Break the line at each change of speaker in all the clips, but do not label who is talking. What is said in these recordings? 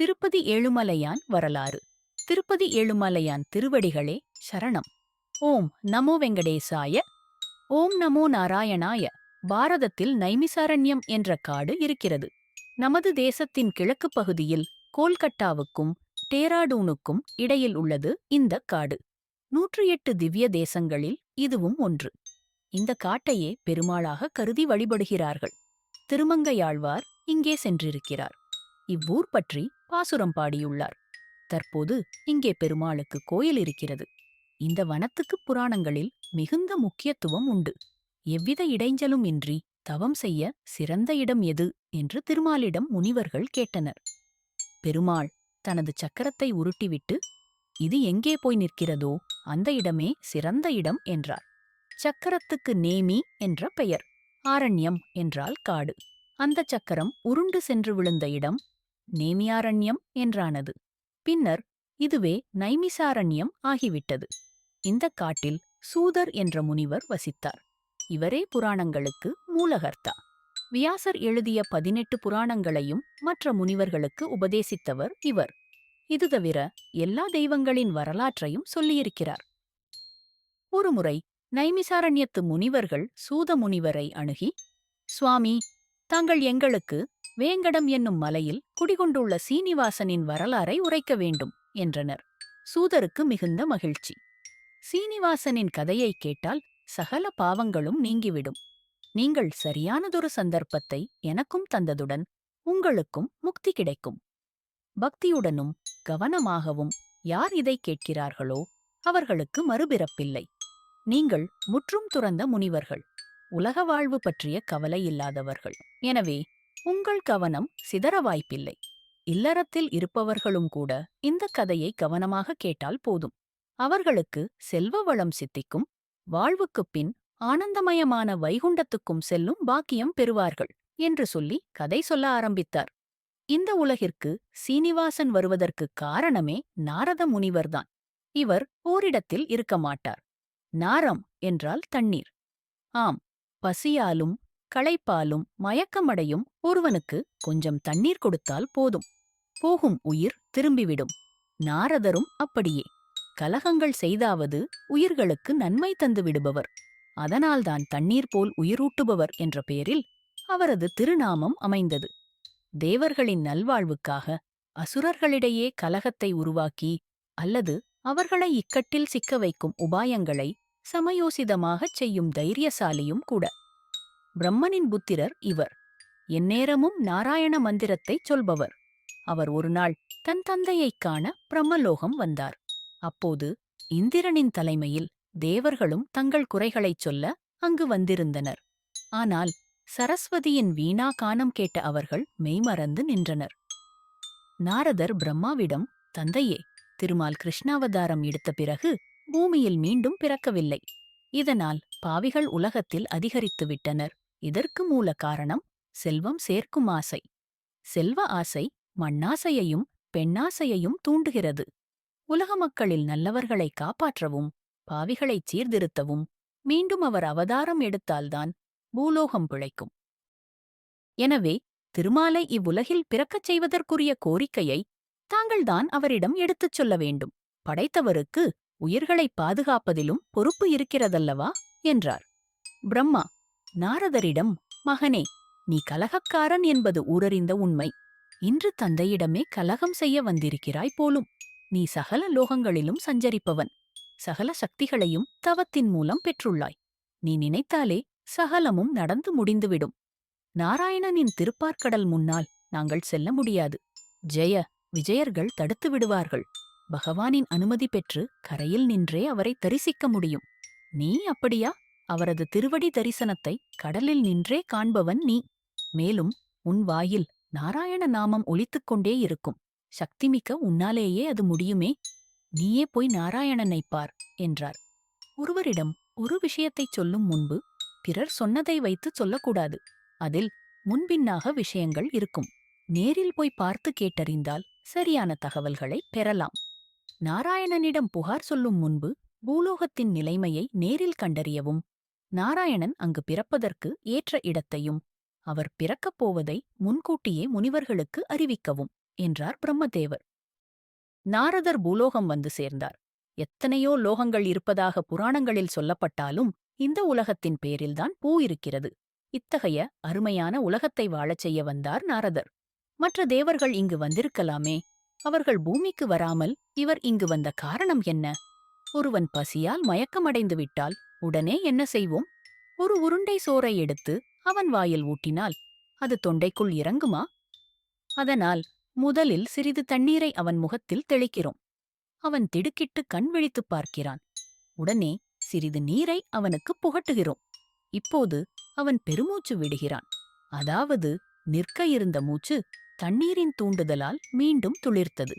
திருப்பதி ஏழுமலையான் வரலாறு. திருப்பதி ஏழுமலையான் திருவடிகளே சரணம். ஓம் நமோ வெங்கடேசாய ஓம் நமோ நாராயணாய பாரதத்தில் நைமிசாரண்யம் என்ற காடு இருக்கிறது. நமது தேசத்தின் கிழக்குப் பகுதியில் கோல்கட்டாவுக்கும் டேராடூனுக்கும் இடையில் உள்ளது இந்த காடு. நூற்றி எட்டு திவ்ய தேசங்களில் இதுவும் ஒன்று. இந்த காட்டையே பெருமாளாக கருதி வழிபடுகிறார்கள். திருமங்கையாழ்வார் இங்கே சென்றிருக்கிறார். இவ்வூர் பற்றி பாசுரம் பாடியுள்ளார். தற்போது இங்கே பெருமாளுக்கு கோயில் இருக்கிறது. இந்த வனத்துக்கு புராணங்களில் மிகுந்த முக்கியத்துவம் உண்டு. எவ்வித இடைஞ்சலும் இன்றி தவம் செய்ய சிறந்த இடம் எது? என்று திருமாலிடம் முனிவர்கள் கேட்டனர். பெருமாள் தனது சக்கரத்தை உருட்டிவிட்டு இது எங்கே போய் நிற்கிறதோ அந்த இடமே சிறந்த இடம் என்றார். சக்கரத்துக்கு நேமி என்ற பெயர். ஆரண்யம் என்றால் காடு. அந்த சக்கரம் உருண்டு சென்று விழுந்த இடம் நேமியாரண்யம் என்றானது. பின்னர் இதுவே நைமிசாரண்யம் ஆகிவிட்டது. இந்தக் காட்டில் சூதர் என்ற முனிவர் வசித்தார். இவரே புராணங்களுக்கு மூலகர்த்தா. வியாசர் எழுதிய பதினெட்டு புராணங்களையும் மற்ற முனிவர்களுக்கு உபதேசித்தவர் இவர். இது தவிர எல்லா தெய்வங்களின் வரலாற்றையும் சொல்லியிருக்கிறார். ஒருமுறை நைமிசாரண்யத்து முனிவர்கள் சூத முனிவரை அணுகி சுவாமி தாங்கள் எங்களுக்கு வேங்கடம் என்னும் மலையில் குடிகொண்டுள்ள சீனிவாசனின் வரலாறை உரைக்க வேண்டும் என்றனர். சூதருக்கு மிகுந்த மகிழ்ச்சி. சீனிவாசனின் கதையைக் கேட்டால் சகல பாவங்களும் நீங்கிவிடும். நீங்கள் சரியானதொரு சந்தர்ப்பத்தை எனக்கும் தந்ததுடன் உங்களுக்கும் முக்தி கிடைக்கும். பக்தியுடனும் கவனமாகவும் யார் இதை கேட்கிறார்களோ அவர்களுக்கு மறுபிறப்பில்லை. நீங்கள் முற்றும் துறந்த முனிவர்கள். உலக வாழ்வு பற்றிய கவலை இல்லாதவர்கள். எனவே உங்கள் கவனம் சிதற வாய்ப்பில்லை. இல்லறத்தில் இருப்பவர்களும் கூட இந்த கதையை கவனமாக கேட்டால் போதும். அவர்களுக்கு செல்வ வளம் சித்திக்கும் வாழ்வுக்குப் பின் ஆனந்தமயமான வைகுண்டத்துக்கும் செல்லும் பாக்கியம் பெறுவார்கள் என்று சொல்லி கதை சொல்ல ஆரம்பித்தார். இந்த உலகிற்கு சீனிவாசன் வருவதற்குக் காரணமே நாரத முனிவர்தான். இவர் ஓரிடத்தில் இருக்க மாட்டார். நாரம் என்றால் தண்ணீர். ஆம் பசியாலும் களைப்பாலும் மயக்கமடையும் ஒருவனுக்கு கொஞ்சம் தண்ணீர் கொடுத்தால் போதும். போகும் உயிர் திரும்பிவிடும். நாரதரும் அப்படியே. கலகங்கள் செய்தாவது உயிர்களுக்கு நன்மை தந்து விடுபவர். அதனால்தான் தண்ணீர் போல் உயிரூட்டுபவர் என்ற பெயரில் அவரது திருநாமம் அமைந்தது. தேவர்களின் நல்வாழ்வுக்காக அசுரர்களிடையே கலகத்தை உருவாக்கி அல்லது அவர்களை இக்கட்டில் சிக்க வைக்கும் உபாயங்களை சமயோசிதமாகச் செய்யும் தைரியசாலியும் கூட. பிரம்மனின் புத்திரர் இவர். எந்நேரமும் நாராயண மந்திரத்தைச் சொல்பவர். அவர் ஒருநாள் தன் தந்தையைக் காண பிரம்மலோகம் வந்தார். அப்போது இந்திரனின் தலைமையில் தேவர்களும் தங்கள் குறைகளைச் சொல்ல அங்கு வந்திருந்தனர். ஆனால் சரஸ்வதியின் வீணா கானம் கேட்ட அவர்கள் மெய்மறந்து நின்றனர். நாரதர் பிரம்மாவிடம் தந்தையே திருமால் கிருஷ்ணாவதாரம் எடுத்த பிறகு பூமியில் மீண்டும் பிறக்கவில்லை. இதனால் பாவிகள் உலகத்தில் அதிகரித்துவிட்டனர் இதற்கு மூல காரணம் செல்வம் சேர்க்கும் ஆசை. செல்வ ஆசை மண்ணாசையையும் பெண்ணாசையையும் தூண்டுகிறது. உலக மக்களில் நல்லவர்களை காப்பாற்றவும் பாவிகளைச் சீர்திருத்தவும் மீண்டும் அவர் அவதாரம் எடுத்தால்தான் பூலோகம் பிழைக்கும். எனவே திருமாலை இவ்வுலகில் பிறக்கச் செய்வதற்குரிய கோரிக்கையை தாங்கள்தான் அவரிடம் எடுத்துச் சொல்ல வேண்டும். படைத்தவருக்கு உயிர்களை பாதுகாப்பதிலும் பொறுப்பு இருக்கிறதல்லவா? என்றார். பிரம்மா நாரதரிடம் மகனே நீ கலகக்காரன் என்பது ஊரறிந்த உண்மை. இன்று தந்தையிடமே கலகம் செய்ய வந்திருக்கிறாய் போலும். நீ சகல லோகங்களிலும் சஞ்சரிப்பவன். சகல சக்திகளையும் தவத்தின் மூலம் பெற்றுள்ளாய். நீ நினைத்தாலே சகலமும் நடந்து முடிந்துவிடும். நாராயணனின் திருப்பார்க்கடல் முன்னால் நாங்கள் செல்ல முடியாது. ஜெய விஜயர்கள் தடுத்து விடுவார்கள். பகவானின் அனுமதி பெற்று கரையில் நின்றே அவரை தரிசிக்க முடியும். நீ அப்படியா? அவரது திருவடி தரிசனத்தை கடலில் நின்றே காண்பவன் நீ. மேலும் உன் வாயில் நாராயண நாமம் ஒழித்துக் கொண்டே இருக்கும். சக்திமிக்க உன்னாலேயே அது முடியுமே. நீயே போய் நாராயணனைப் பார் என்றார். ஒருவரிடம் ஒரு விஷயத்தைச் சொல்லும் முன்பு பிறர் சொன்னதை வைத்து சொல்லக்கூடாது. அதில் முன்பின்னாக விஷயங்கள் இருக்கும். நேரில் போய் பார்த்து கேட்டறிந்தால் சரியான தகவல்களை பெறலாம். நாராயணனிடம் புகார் சொல்லும் முன்பு பூலோகத்தின் நிலைமையை நேரில் கண்டறியவும் நாராயணன் அங்கு பிறப்பதற்கு ஏற்ற இடத்தையும் அவர் பிறக்கப் போவதை முன்கூட்டியே முனிவர்களுக்கு அறிவிக்கவும் என்றார் பிரம்மதேவர். நாரதர் பூலோகம் வந்து சேர்ந்தார். எத்தனையோ லோகங்கள் இருப்பதாக புராணங்களில் சொல்லப்பட்டாலும் இந்த உலகத்தின் பேரில்தான் பூ இருக்கிறது. இத்தகைய அருமையான உலகத்தை வாழச் செய்ய வந்தார் நாரதர். மற்ற தேவர்கள் இங்கு வந்திருக்கலாமே அவர்கள் பூமிக்கு வராமல் இவர் இங்கு வந்த காரணம் என்ன? ஒருவன் பசியால் மயக்கமடைந்து விட்டால் உடனே என்ன செய்வோம்? ஒரு உருண்டை சோறை எடுத்து அவன் வாயில் ஊட்டினால் அது தொண்டைக்குள் இறங்குமா? அதனால் முதலில் சிறிது தண்ணீரை அவன் முகத்தில் தெளிக்கிறோம். அவன் திடுக்கிட்டு கண் விழித்துப் பார்க்கிறான். உடனே சிறிது நீரை அவனுக்கு புகட்டுகிறோம். இப்போது அவன் பெருமூச்சு விடுகிறான். அதாவது நிற்க இருந்த மூச்சு தண்ணீரின் தூண்டுதலால் மீண்டும் துளிர்த்தது.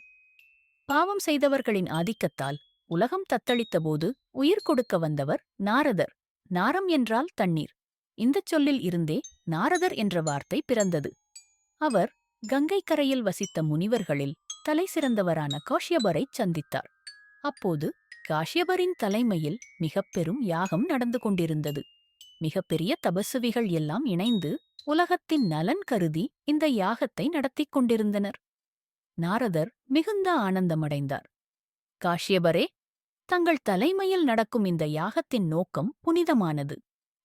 பாவம் செய்தவர்களின் ஆதிக்கத்தால் உலகம் தத்தளித்தபோது உயிர் கொடுக்க வந்தவர் நாரதர். நாரம் என்றால் தண்ணீர். இந்தச் சொல்லில் இருந்தே நாரதர் என்ற வார்த்தை பிறந்தது. அவர் கங்கை கரையில் வசித்த முனிவர்களில் தலை சிறந்தவரான காஷ்யபரைச் சந்தித்தார். அப்போது காஷ்யபரின் தலைமையில் மிகப்பெரும் யாகம் நடந்து கொண்டிருந்தது. மிகப்பெரிய தபசுவிகள் எல்லாம் இணைந்து உலகத்தின் நலன் கருதி இந்த யாகத்தை நடத்திக் கொண்டிருந்தனர். நாரதர் மிகுந்த ஆனந்தமடைந்தார். காஷ்யபரே தங்கள் தலைமையில் நடக்கும் இந்த யாகத்தின் நோக்கம் புனிதமானது.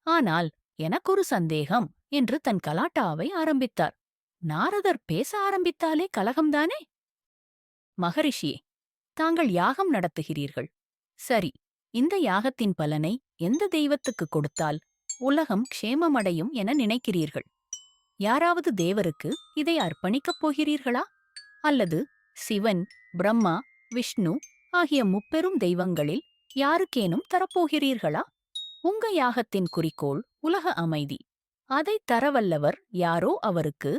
ஆனால் எனக்கொரு சந்தேகம் என்று தன் கலாட்டாவை ஆரம்பித்தார். நாரதர் பேச ஆரம்பித்தாலே கலகம்தானே? மகரிஷியே தாங்கள் யாகம் நடத்துகிறீர்கள். சரி இந்த யாகத்தின் பலனை எந்த தெய்வத்துக்கு கொடுத்தால் உலகம் க்ஷேமமடையும் என நினைக்கிறீர்கள்? யாராவது தேவருக்கு இதை அர்ப்பணிக்கப் போகிறீர்களா? அல்லது சிவன் பிரம்மா விஷ்ணு ஆகிய முப்பெரும் தெய்வங்களில் யாருக்கேனும் தரப்போகிறீர்களா? உங்க யாகத்தின் குறிக்கோள் உலக அமைதி. அதைத் தரவல்லவர் யாரோ அவருக்கு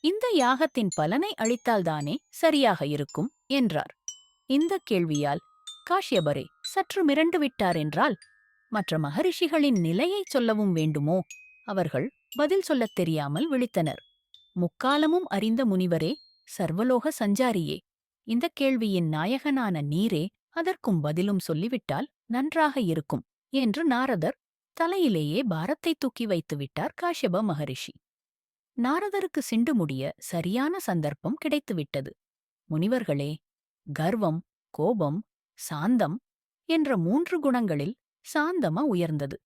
இந்த யாகத்தின் பலனை அளித்தால்தானே சரியாக இருக்கும் என்றார். இந்த கேள்வியால் காஷ்யபரே சற்று மிரண்டு விட்டார் என்றால் மற்ற மகரிஷிகளின் நிலையைச் சொல்லவும் வேண்டுமோ? அவர்கள் பதில் சொல்லத் தெரியாமல் விழித்தனர். முக்காலமும் அறிந்த முனிவரே சர்வலோக சஞ்சாரியே இந்த கேள்வியின் நாயகனான நீரே அதற்கும் பதிலும் சொல்லிவிட்டால் நன்றாக இருக்கும் என்று நாரதர் தலையிலேயே பாரத்தை தூக்கி வைத்துவிட்டார் காஷ்யப மகரிஷி. நாரதருக்கு சிண்டு முடிய சரியான சந்தர்ப்பம் கிடைத்துவிட்டது. முனிவர்களே கர்வம் கோபம் சாந்தம் என்ற மூன்று குணங்களில் சாந்தமா உயர்ந்தது.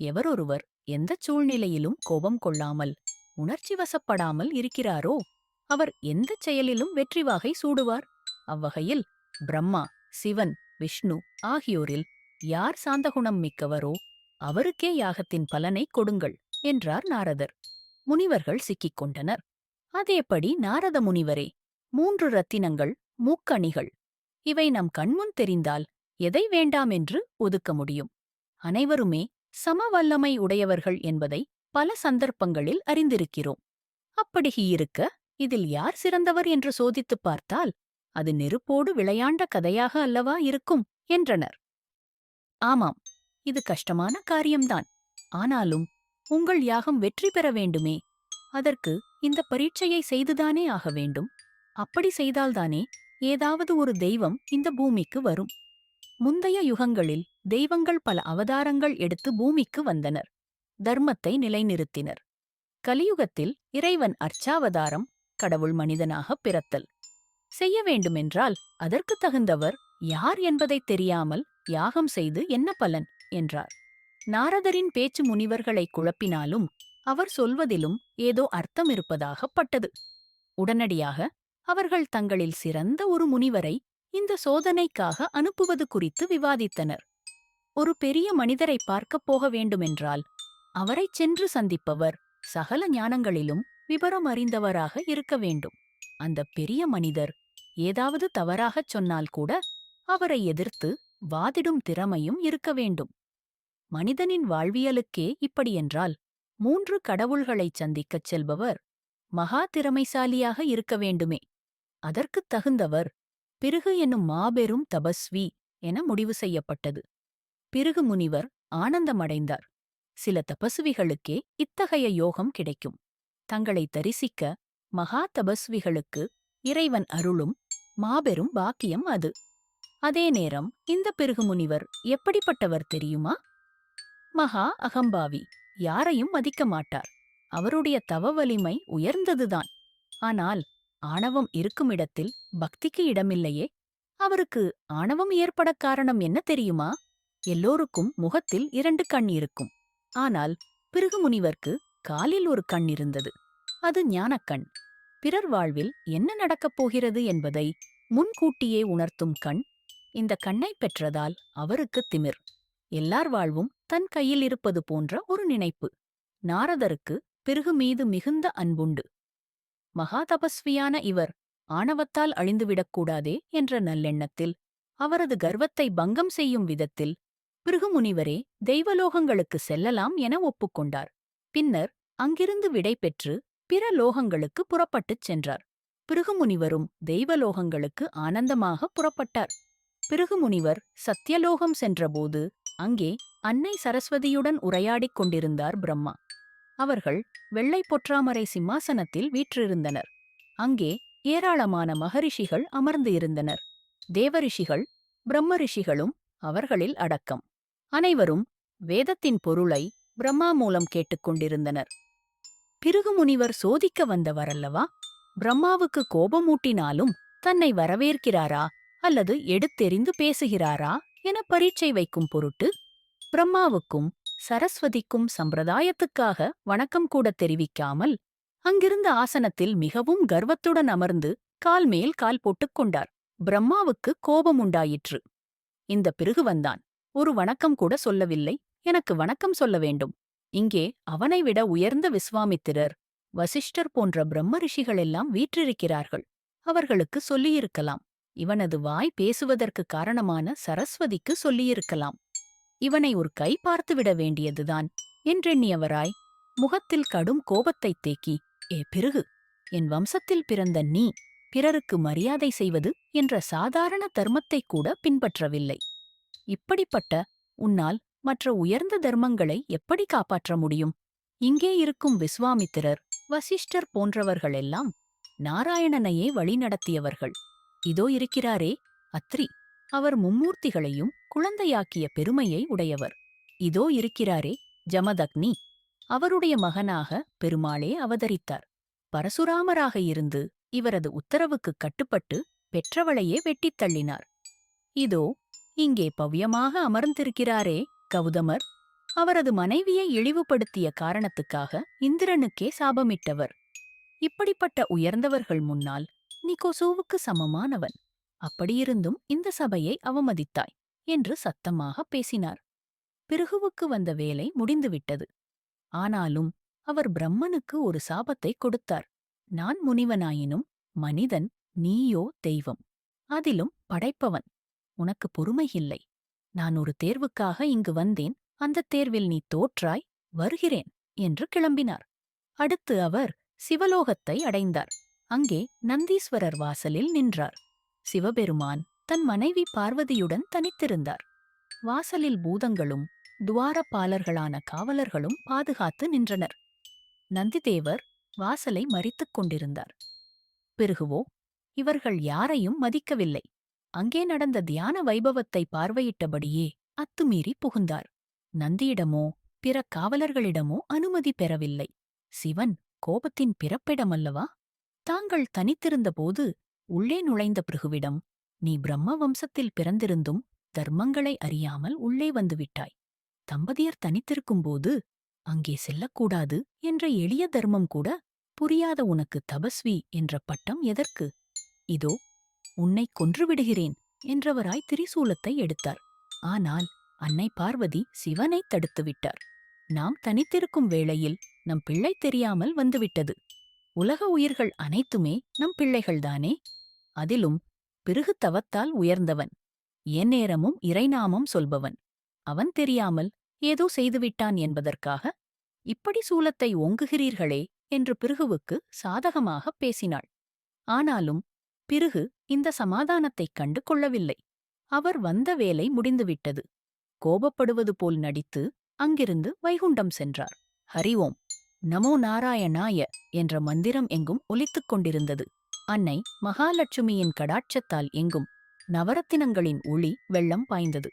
எவரொருவர் எந்தச் சூழ்நிலையிலும் கோபம் கொள்ளாமல் உணர்ச்சி வசப்படாமல் இருக்கிறாரோ அவர் எந்தச் செயலிலும் வெற்றி வாகை சூடுவார்? அவ்வகையில் பிரம்மா சிவன் விஷ்ணு ஆகியோரில் யார் சாந்தகுணம் மிக்கவரோ அவருக்கே யாகத்தின் பலனை கொடுங்கள் என்றார் நாரதர். முனிவர்கள் சிக்கிக் கொண்டனர் அதேபடி நாரத முனிவரே மூன்று ரத்தினங்கள் மூக்கணிகள் இவை நம் கண்முன் தெரிந்தால் எதை வேண்டாம் என்று ஒதுக்க முடியும்? அனைவருமே சம வல்லமை உடையவர்கள் என்பதை பல சந்தர்ப்பங்களில் அறிந்திருக்கிறோம். அப்படியிருக்க இதில் யார் சிறந்தவர் என்று சோதித்துப் பார்த்தால் அது நெருப்போடு விளையாண்ட கதையாக அல்லவா இருக்கும்? என்றனர். ஆமாம் இது கஷ்டமான காரியம்தான். ஆனாலும் உங்கள் யாகம் வெற்றி பெற வேண்டுமே. அதற்கு இந்த பரீட்சையை செய்துதானே ஆக வேண்டும். அப்படி செய்தால்தானே ஏதாவது ஒரு தெய்வம் இந்த பூமிக்கு வரும். முந்தைய யுகங்களில் தெய்வங்கள் பல அவதாரங்கள் எடுத்து பூமிக்கு வந்தனர். தர்மத்தை நிலைநிறுத்தினர். கலியுகத்தில் இறைவன் அர்ச்சாவதாரம் கடவுள் மனிதனாகப் பிறத்தல். செய்ய வேண்டுமென்றால் அதற்குத் தகுந்தவர் யார் என்பதைத் தெரியாமல் யாகம் செய்து என்ன பலன்? என்றார். நாரதரின் பேச்சு முனிவர்களை குழப்பினாலும் அவர் சொல்வதிலும் ஏதோ அர்த்தம் இருப்பதாகப் பட்டது. உடனடியாக அவர்கள் தங்களில் சிறந்த ஒரு முனிவரை இந்த சோதனைக்காக அனுப்புவது குறித்து விவாதித்தனர். ஒரு பெரிய மனிதரை பார்க்கப் போக வேண்டுமென்றால் அவரைச் சென்று சந்திப்பவர் சகல ஞானங்களிலும் விவரம் அறிந்தவராக இருக்க வேண்டும். அந்த பெரிய மனிதர் ஏதாவது தவறாகச் சொன்னால் கூட அவரை எதிர்த்து வாதிடும் திறமையும் இருக்க வேண்டும். மனிதனின் வாழ்வியலுக்கே இப்படியென்றால் மூன்று கடவுள்களைச் சந்திக்கச் செல்பவர் மகா திறமைசாலியாக இருக்க வேண்டுமே. அதற்குத் தகுந்தவர் பிருகு என்னும் மாபெரும் தபஸ்வி என முடிவு செய்யப்பட்டது. பிருகு முனிவர் ஆனந்தமடைந்தார். சில தபஸ்விகளுக்கே இத்தகைய யோகம் கிடைக்கும். தங்களை தரிசிக்க மகா தபஸ்விகளுக்கு இறைவன் அருளும் மாபெரும் பாக்கியம் அது. அதே நேரம் இந்த பிருகு முனிவர் எப்படிப்பட்டவர் தெரியுமா? மகா அகம்பாவி யாரையும் மதிக்க மாட்டார். அவருடைய தவ வலிமை உயர்ந்ததுதான். ஆனால் ஆணவம் இருக்குமிடத்தில் பக்திக்கு இடமில்லையே. அவருக்கு ஆணவம் ஏற்படக் காரணம் என்ன தெரியுமா? எல்லோருக்கும் முகத்தில் இரண்டு கண் இருக்கும். ஆனால் பிருகு முனிவர்க்கு காலில் ஒரு கண் இருந்தது. அது ஞானக்கண். பிறர் வாழ்வில் என்ன நடக்கப் போகிறது என்பதை முன்கூட்டியே உணர்த்தும் கண் இந்த கண்ணைப் பெற்றதால் அவருக்கு திமிர். எல்லார் வாழ்வும் தன் கையில் இருப்பது போன்ற ஒரு நினைப்பு. நாரதருக்கு பிறகு மீது மிகுந்த அன்புண்டு. மகாதபஸ்வியான இவர் ஆணவத்தால் அழிந்துவிடக்கூடாதே என்ற நல்லெண்ணத்தில் அவரது கர்வத்தை பங்கம் செய்யும் விதத்தில் பிருகுமுனிவரே தெய்வலோகங்களுக்கு செல்லலாம் என ஒப்புக்கொண்டார். பின்னர் அங்கிருந்து விடை பெற்று பிற லோகங்களுக்கு புறப்பட்டுச் சென்றார். பிருகுமுனிவரும் தெய்வலோகங்களுக்கு ஆனந்தமாக புறப்பட்டார். பிருகுமுனிவர் சத்தியலோகம் சென்றபோது அங்கே அன்னை சரஸ்வதியுடன் உரையாடிக் கொண்டிருந்தார் பிரம்மா. அவர்கள் வெள்ளை பொற்றாமரை சிம்மாசனத்தில் வீற்றிருந்தனர். அங்கே ஏராளமான மகரிஷிகள் அமர்ந்து இருந்தனர். தேவரிஷிகள் பிரம்மரிஷிகளும் அவர்களில் அடக்கம். அனைவரும் வேதத்தின் பொருளை பிரம்மா மூலம் கேட்டுக்கொண்டிருந்தனர் பிருகுமுனிவர் சோதிக்க வந்தவரல்லவா? பிரம்மாவுக்கு கோபமூட்டினாலும் தன்னை வரவேற்கிறாரா? அல்லது எடுத்தெறிந்து பேசுகிறாரா? என பரீட்சை வைக்கும் பொருட்டு பிரம்மாவுக்கும் சரஸ்வதிக்கும் சம்பிரதாயத்துக்காக வணக்கம் கூட தெரிவிக்காமல் அங்கிருந்த ஆசனத்தில் மிகவும் கர்வத்துடன் அமர்ந்து கால் மேல் கால் போட்டுக் கொண்டார். பிரம்மாவுக்கு கோபம் உண்டாயிற்று இந்த பிறகு வந்தான் ஒரு வணக்கம் கூட சொல்லவில்லை. எனக்கு வணக்கம் சொல்ல வேண்டும். இங்கே அவனைவிட உயர்ந்த விஸ்வாமித்திரர் வசிஷ்டர் போன்ற பிரம்ம ரிஷிகளெல்லாம் வீற்றிருக்கிறார்கள். அவர்களுக்கு சொல்லியிருக்கலாம். இவனது வாய் பேசுவதற்கு காரணமான சரஸ்வதிக்கு சொல்லியிருக்கலாம். இவனை ஒரு கை பார்த்துவிட வேண்டியதுதான். என்றெண்ணியவராய் முகத்தில் கடும் கோபத்தைத் தேக்கி ஏ பிறகு என் வம்சத்தில் பிறந்த நீ பிறருக்கு மரியாதை செய்வது என்ற சாதாரண தர்மத்தைக் கூட பின்பற்றவில்லை. இப்படிப்பட்ட உன்னால் மற்ற உயர்ந்த தர்மங்களை எப்படி காப்பாற்ற முடியும்? இங்கே இருக்கும் விஸ்வாமித்திரர் வசிஷ்டர் போன்றவர்களெல்லாம் நாராயணனையே வழிநடத்தியவர்கள். இதோ இருக்கிறாரே அத்ரி. அவர் மும்மூர்த்திகளையும் குழந்தையாக்கிய பெருமையை உடையவர். இதோ இருக்கிறாரே ஜமதக்னி. அவருடைய மகனாக பெருமாளே அவதரித்தார். பரசுராமராக இருந்து இவரது உத்தரவுக்குக் கட்டுப்பட்டு பெற்றவளையே வெட்டித் தள்ளினார். இதோ இங்கே பவ்யமாக அமர்ந்திருக்கிறாரே கௌதமர் அவரது மனைவியை இழிவுபடுத்திய காரணத்துக்காக இந்திரனுக்கே சாபமிட்டவர். இப்படிப்பட்ட உயர்ந்தவர்கள் முன்னால் நீ சமமானவன். அப்படியிருந்தும் இந்த சபையை அவமதித்தாய் என்று சத்தமாக பேசினார். பிருகுவுக்கு வந்த வேலை முடிந்துவிட்டது. ஆனாலும் அவர் பிரம்மனுக்கு ஒரு சாபத்தை கொடுத்தார். நான் முனிவனாயினும் மனிதன் நீயோ தெய்வம். அதிலும் படைப்பவன். உனக்கு பொறுமையில்லை. நான் ஒரு தேர்வுக்காக இங்கு வந்தேன். அந்த தேர்வில் நீ தோற்றாய் வருகிறேன் என்று கிளம்பினார். அடுத்து அவர் சிவலோகத்தை அடைந்தார். அங்கே நந்தீஸ்வரர் வாசலில் நின்றார். சிவபெருமான் தன் மனைவி பார்வதியுடன் தனித்திருந்தார். வாசலில் பூதங்களும் துவாரப்பாலர்களான காவலர்களும் பாதுகாத்து நின்றனர். நந்திதேவர் வாசலை மறித்துக் கொண்டிருந்தார். பிறகுவோ இவர்கள் யாரையும் மதிக்கவில்லை. அங்கே நடந்த தியான வைபவத்தை பார்வையிட்டபடியே அத்துமீறி புகுந்தார். நந்தியிடமோ பிற காவலர்களிடமோ அனுமதி பெறவில்லை. சிவன் கோபத்தின் பிறப்பிடமல்லவா? தாங்கள் தனித்திருந்தபோது உள்ளே நுழைந்த பிருகுவிடம் நீ பிரம்ம வம்சத்தில் பிறந்திருந்தும் தர்மங்களை அறியாமல் உள்ளே வந்துவிட்டாய். தம்பதியர் தனித்திருக்கும்போது அங்கே செல்லக்கூடாது என்ற எளிய தர்மம் கூட புரியாத உனக்கு தபஸ்வி என்ற பட்டம் எதற்கு? இதோ உன்னை கொன்றுவிடுகிறேன் என்றவராய் திரிசூலத்தை எடுத்தார். ஆனால் அன்னை பார்வதி சிவனைத் தடுத்துவிட்டார் நாம் தனித்திருக்கும் வேளையில் நம் பிள்ளை தெரியாமல் வந்துவிட்டது உலக உயிர்கள் அனைத்துமே நம் பிள்ளைகள்தானே அதிலும் பிறகு தவத்தால் உயர்ந்தவன் எந்நேரமும் இறைநாமம் சொல்பவன். அவன் தெரியாமல் ஏதோ செய்துவிட்டான் என்பதற்காக இப்படி சூலத்தை ஒங்குகிறீர்களே என்று பிருகுவுக்கு சாதகமாகப் பேசினாள். ஆனாலும் பிறகு இந்த சமாதானத்தைக் கண்டு கொள்ளவில்லை. அவர் வந்த வேலை முடிந்துவிட்டது. கோபப்படுவது போல் நடித்து அங்கிருந்து வைகுண்டம் சென்றார். ஹரி ஓம்! நமோ நாராயணாய! என்ற மந்திரம் எங்கும் ஒலித்துக் கொண்டிருந்தது. அன்னை மகாலட்சுமியின் கடாட்சத்தால் எங்கும் நவரத்தினங்களின் ஒளி வெள்ளம் பாய்ந்தது.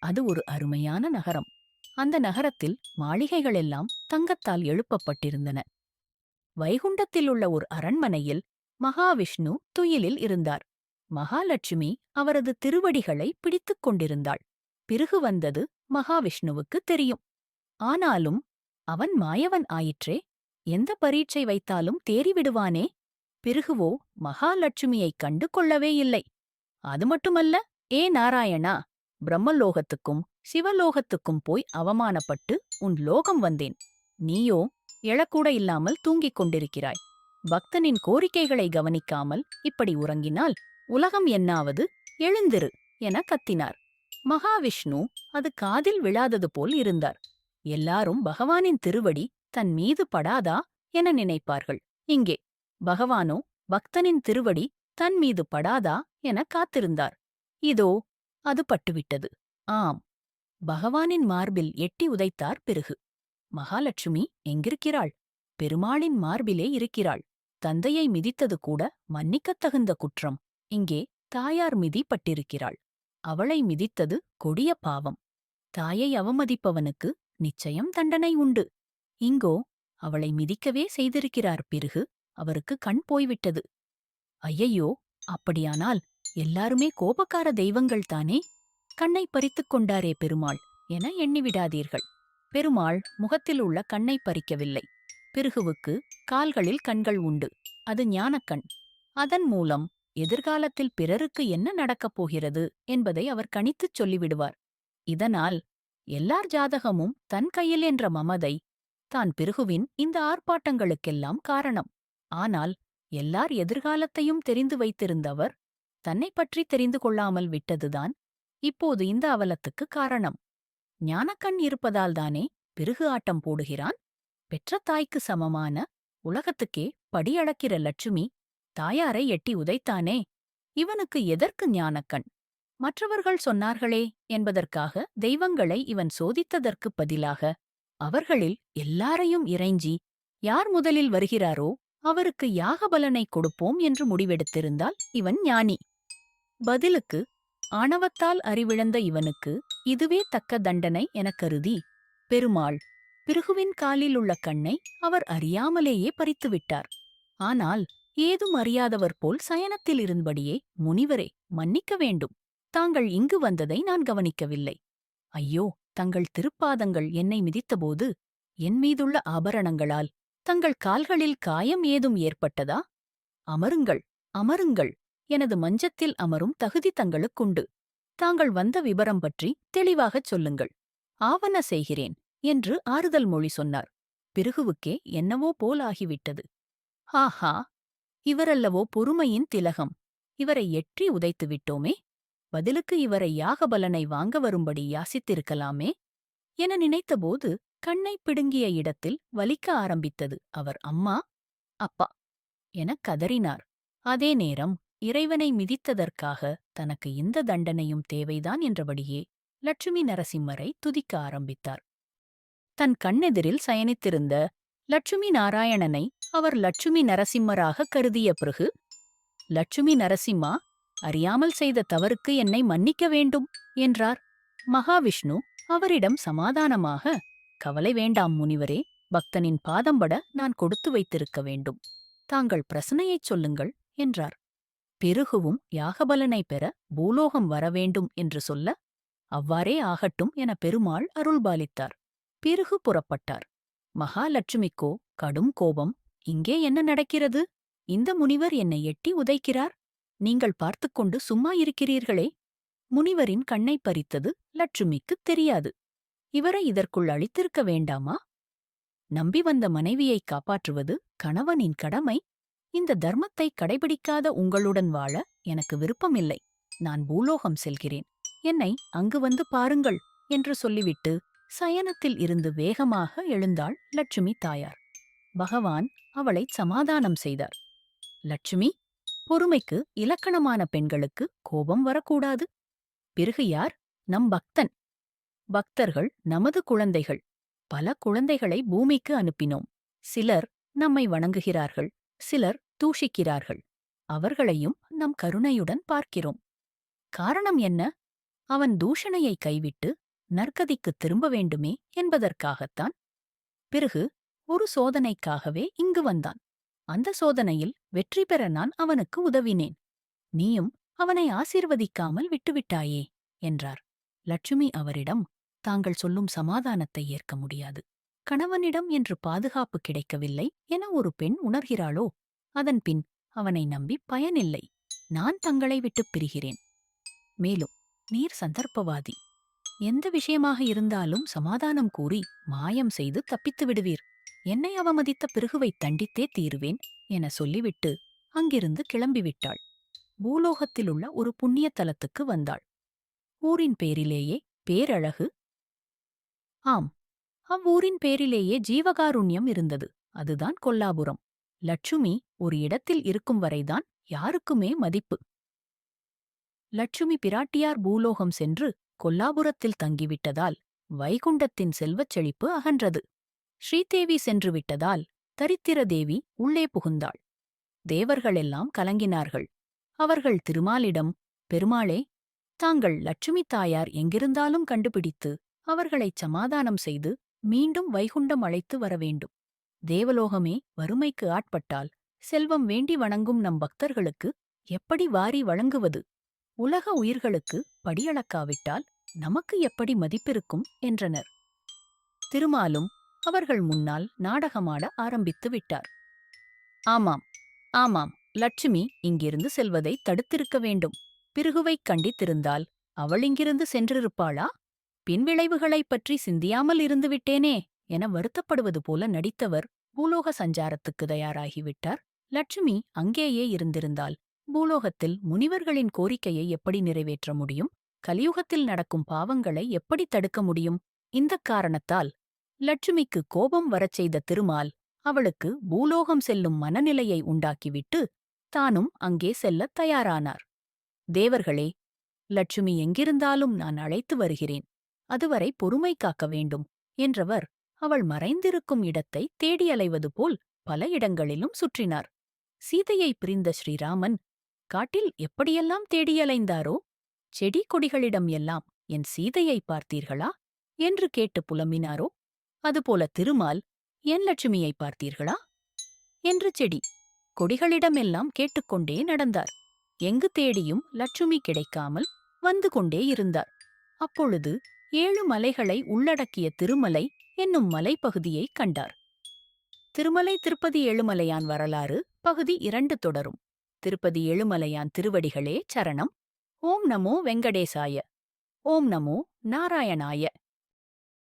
அது ஒரு அருமையான நகரம். அந்த நகரத்தில் மாளிகைகளெல்லாம் தங்கத்தால் எழுப்பப்பட்டிருந்தன. வைகுண்டத்தில் உள்ள ஒரு அரண்மனையில் மகாவிஷ்ணு துயிலில் இருந்தார். மகாலட்சுமி அவரது திருவடிகளை பிடித்துக் கொண்டிருந்தாள். பிறகு வந்தது மகாவிஷ்ணுவுக்கு தெரியும். ஆனாலும் அவன் மாயவன் ஆயிற்றே எந்த பரீட்சை வைத்தாலும் தேறிவிடுவானே? பிறகுவோ மகாலட்சுமியைக் கண்டு கொள்ளவே இல்லை. அது மட்டுமல்ல ஏ நாராயணா பிரம்மலோகத்துக்கும் சிவலோகத்துக்கும் போய் அவமானப்பட்டு உன் லோகம் வந்தேன். நீயோ எழக்கூட இல்லாமல் தூங்கிக் கொண்டிருக்கிறாய். பக்தனின் கோரிக்கைகளை கவனிக்காமல் இப்படி உறங்கினால் உலகம் என்னாவது எழுந்திரு என கத்தினார். மகாவிஷ்ணு அது காதில் விழாதது போல் இருந்தார். எல்லாரும் பகவானின் திருவடி தன் மீது படாதா என நினைப்பார்கள். இங்கே பகவானோ பக்தனின் திருவடி தன் மீது படாதா என காத்திருந்தார். இதோ அது பட்டுவிட்டது. ஆம் பகவானின் மார்பில் எட்டி உதைத்தார் பிறகு. மகாலட்சுமி எங்கிருக்கிறாள்? பெருமாளின் மார்பிலே இருக்கிறாள். தந்தையை மிதித்தது கூட மன்னிக்கத் தகுந்த குற்றம். இங்கே தாயார் மிதிப்பட்டிருக்கிறாள். அவளை மிதித்தது கொடிய பாவம். தாயை அவமதிப்பவனுக்கு நிச்சயம் தண்டனை உண்டு. இங்கோ அவளை மிதிக்கவே செய்திருக்கிறார். பிறகு அவருக்கு கண் போய்விட்டது. ஐயையோ அப்படியானால் எல்லாருமே கோபக்கார தெய்வங்கள் தானே? கண்ணை பறித்துக் கொண்டாரே பெருமாள் என எண்ணிவிடாதீர்கள். பெருமாள் முகத்தில் உள்ள கண்ணை பறிக்கவில்லை. பிருகுவுக்கு கால்களில் கண்கள் உண்டு. அது ஞானக்கண். அதன் மூலம் எதிர்காலத்தில் பிறருக்கு என்ன நடக்கப் போகிறது என்பதை அவர் கணித்துச் சொல்லிவிடுவார். இதனால் எல்லார் ஜாதகமும் தன் கையில் என்ற மமதை தான் பிருகுவின் இந்த ஆர்ப்பாட்டங்களுக்கெல்லாம் காரணம். ஆனால் எல்லார் எதிர்காலத்தையும் தெரிந்து வைத்திருந்தவர் தன்னை பற்றி தெரிந்து கொள்ளாமல் விட்டதுதான் இப்போது இந்த அவலத்துக்கு காரணம். ஞானக்கண் இருப்பதால்தானே பிறகு ஆட்டம் போடுகிறான்? பெற்ற தாய்க்கு சமமான உலகத்துக்கே படியளக்கிற லட்சுமி தாயாரை எட்டி உதைத்தானே? இவனுக்கு எதற்கு ஞானக்கண்? மற்றவர்கள் சொன்னார்களே என்பதற்காக தெய்வங்களை இவன் சோதித்ததற்குப் பதிலாக அவர்களில் எல்லாரையும் இறைஞ்சி யார் முதலில் வருகிறாரோ அவருக்கு யாகபலனை கொடுப்போம் என்று முடிவெடுத்திருந்தால் இவன் ஞானி. பதிலுக்கு ஆணவத்தால் அறிவிழந்த இவனுக்கு இதுவே தக்க தண்டனை எனக் கருதி பெருமாள் பிருகுவின் காலில் உள்ள கண்ணை அவர் அறியாமலேயே பறித்துவிட்டார் ஆனால் ஏதும் அறியாதவர் போல் சயனத்தில் இருந்தபடியே முனிவரே மன்னிக்க வேண்டும். தாங்கள் இங்கு வந்ததை நான் கவனிக்கவில்லை. ஐயோ தங்கள் திருப்பாதங்கள் என்னை மிதித்தபோது என் மீதுள்ள ஆபரணங்களால் தங்கள் கால்களில் காயம் ஏதும் ஏற்பட்டதா? அமருங்கள் அமருங்கள். எனது மஞ்சத்தில் அமரும் தகுதி தங்களுக்குண்டு. தாங்கள் வந்த விபரம் பற்றி தெளிவாகச் சொல்லுங்கள். ஆவன செய்கிறேன். என்று ஆறுதல் மொழி சொன்னார். பிறகுவுக்கே என்னவோ போல் ஆகிவிட்டது ஆஹா! இவரல்லவோ பொறுமையின் திலகம். இவரை எற்றி உதைத்து விட்டோமே? பதிலுக்கு இவரை யாகபலனை வாங்க வரும்படி யாசித்திருக்கலாமே? என நினைத்தபோது கண்ணை பிடுங்கிய இடத்தில் வலிக்க ஆரம்பித்தது அவர் அம்மா அப்பா எனக் கதறினார். அதே நேரம் இறைவனை மிதித்ததற்காக தனக்கு இந்த தண்டனையும் தேவைதான் என்றபடியே லட்சுமி நரசிம்மரை துதிக்க ஆரம்பித்தார். தன் கண்ணெதிரில் சயனித்திருந்த லட்சுமி நாராயணனை அவர் லட்சுமி நரசிம்மராக கருதிய பிறகு லட்சுமி நரசிம்மா அறியாமல் செய்த தவறுக்கு என்னை மன்னிக்க வேண்டும் என்றார். மகாவிஷ்ணு அவரிடம் சமாதானமாக கவலை வேண்டாம் முனிவரே பக்தனின் பாதம்பட நான் கொடுத்து வைத்திருக்க வேண்டும். தாங்கள் பிரசனையைச் சொல்லுங்கள் என்றார். பிருகுவும் யாகபலனை பெற பூலோகம் வரவேண்டும் என்று சொல்ல அவ்வாறே ஆகட்டும் என பெருமாள் அருள்பாலித்தார். பிறகு புறப்பட்டார். மகாலட்சுமிக்கோ கடும் கோபம். இங்கே என்ன நடக்கிறது? இந்த முனிவர் என்னை எட்டி உதைக்கிறார். நீங்கள் பார்த்துக்கொண்டு சும்மா இருக்கிறீர்களே? முனிவரின் கண்ணை பறித்தது லட்சுமிக்குத் தெரியாது. இவரை இதற்குள் அழித்திருக்க வேண்டாமா? நம்பி வந்த மனைவியை காப்பாற்றுவது கணவனின் கடமை. இந்த தர்மத்தை கடைபிடிக்காத உங்களுடன் வாழ எனக்கு விருப்பமில்லை. நான் பூலோகம் செல்கிறேன். என்னை அங்கு வந்து பாருங்கள் என்று சொல்லிவிட்டு சயனத்தில் இருந்து வேகமாக எழுந்தாள் லட்சுமி தாயார். பகவான் அவளை சமாதானம் செய்தார். லட்சுமி பொறுமைக்கு இலக்கணமான பெண்களுக்கு கோபம் வரக்கூடாது. பிறகு யார்? நம் பக்தன். பக்தர்கள் நமது குழந்தைகள். பல குழந்தைகளை பூமிக்கு அனுப்பினோம். சிலர் நம்மை வணங்குகிறார்கள். சிலர் தூஷிக்கிறார்கள். அவர்களையும் நம் கருணையுடன் பார்க்கிறோம். காரணம் என்ன? அவன் தூஷணையை கைவிட்டு நற்கதிக்குத் திரும்ப வேண்டுமே என்பதற்காகத்தான். பிறகு ஒரு சோதனைக்காகவே இங்கு வந்தான். அந்த சோதனையில் வெற்றி பெற நான் அவனுக்கு உதவினேன். நீயும் அவனை ஆசீர்வதிக்காமல் விட்டுவிட்டாயே என்றார். லட்சுமி அவரிடம் தாங்கள் சொல்லும் சமாதானத்தை ஏற்க முடியாது. கணவனிடம் என்று பாதுகாப்பு கிடைக்கவில்லை என ஒரு பெண் உணர்கிறாளோ? அதன்பின் அவனை நம்பி பயனில்லை. நான் தங்களை விட்டுப் பிரிகிறேன். மேலும் நீர் சந்தர்ப்பவாதி. எந்த விஷயமாக இருந்தாலும் சமாதானம் கூறி மாயம் செய்து தப்பித்து விடுவீர். என்னை அவமதித்த பிறகுவைத் தண்டித்தே தீருவேன் என சொல்லிவிட்டு அங்கிருந்து கிளம்பிவிட்டாள். பூலோகத்திலுள்ள ஒரு புண்ணிய தலத்துக்கு வந்தாள். ஊரின் பேரிலேயே பேரழகு. ஆம் அவ்வூரின் பேரிலேயே ஜீவகாருண்யம் இருந்தது. அதுதான் கொல்லாபுரம். லட்சுமி ஒரு இடத்தில் இருக்கும் வரைதான் யாருக்குமே மதிப்பு. லட்சுமி பிராட்டியார் பூலோகம் சென்று கொல்லாபுரத்தில் தங்கிவிட்டதால் வைகுண்டத்தின் செல்வச் செழிப்பு அகன்றது. ஸ்ரீதேவி சென்று விட்டதால் தரித்திர தேவி உள்ளே புகுந்தாள். தேவர்களெல்லாம் கலங்கினார்கள். அவர்கள் திருமாலிடம் பெருமாளே தாங்கள் லட்சுமி தாயார் எங்கிருந்தாலும் கண்டுபிடித்து அவர்களைச் சமாதானம் செய்து மீண்டும் வைகுண்டம் அழைத்து வர வேண்டும். தேவலோகமே வறுமைக்கு ஆட்பட்டால் செல்வம் வேண்டி வணங்கும் நம் பக்தர்களுக்கு எப்படி வாரி வழங்குவது? உலக உயிர்களுக்கு படியளக்காவிட்டால் நமக்கு எப்படி மதிப்பிருக்கும்? என்றனர். திருமாலும் அவர்கள் முன்னால் நாடகமாட ஆரம்பித்து விட்டார். ஆமாம் ஆமாம் லட்சுமி இங்கிருந்து செல்வதை தடுத்திருக்க வேண்டும். பிருகுவைக் கண்டித்திருந்தால் அவள் இங்கிருந்து சென்றிருப்பாளா? பின்விளைவுகளைப் பற்றி சிந்தியாமல் இருந்துவிட்டேனே என வருத்தப்படுவது போல நடித்தவர் பூலோக சஞ்சாரத்துக்கு தயாராகிவிட்டார். லட்சுமி அங்கேயே இருந்திருந்தால் பூலோகத்தில் முனிவர்களின் கோரிக்கையை எப்படி நிறைவேற்ற முடியும்? கலியுகத்தில் நடக்கும் பாவங்களை எப்படி தடுக்க முடியும்? இந்தக் காரணத்தால் லட்சுமிக்கு கோபம் வரச் செய்த திருமால் அவளுக்கு பூலோகம் செல்லும் மனநிலையை உண்டாக்கிவிட்டு தானும் அங்கே செல்லத் தயாரானார். தேவர்களே லட்சுமி எங்கிருந்தாலும் நான் அழைத்து வருகிறேன். அதுவரை பொறுமை காக்க வேண்டும் என்றவர் அவள் மறைந்திருக்கும் இடத்தை தேடி அலைவது போல் பல இடங்களிலும் சுற்றினார். சீதையை பிரிந்த ஸ்ரீராமன் காட்டில் எப்படியெல்லாம் தேடியலைந்தாரோ செடி கொடிகளிடம் எல்லாம் என் சீதையை பார்த்தீர்களா? என்று கேட்டு புலம்பினாரோ அதுபோல திருமால் என் லட்சுமியை பார்த்தீர்களா? என்று செடி கொடிகளிடமெல்லாம் கேட்டுக்கொண்டே நடந்தார். எங்கு தேடியும் லட்சுமி கிடைக்காமல் வந்து கொண்டே இருந்தார். அப்பொழுது ஏழு மலைகளை உள்ளடக்கிய திருமலை என்னும் மலைப்பகுதியைக் கண்டார். திருமலை திருப்பதி ஏழுமலையான் வரலாறு பகுதி இரண்டு தொடரும். திருப்பதி எழுமலையான் திருவடிகளே சரணம். ஓம் நமோ வெங்கடேசாய. ஓம் நமோ நாராயணாய.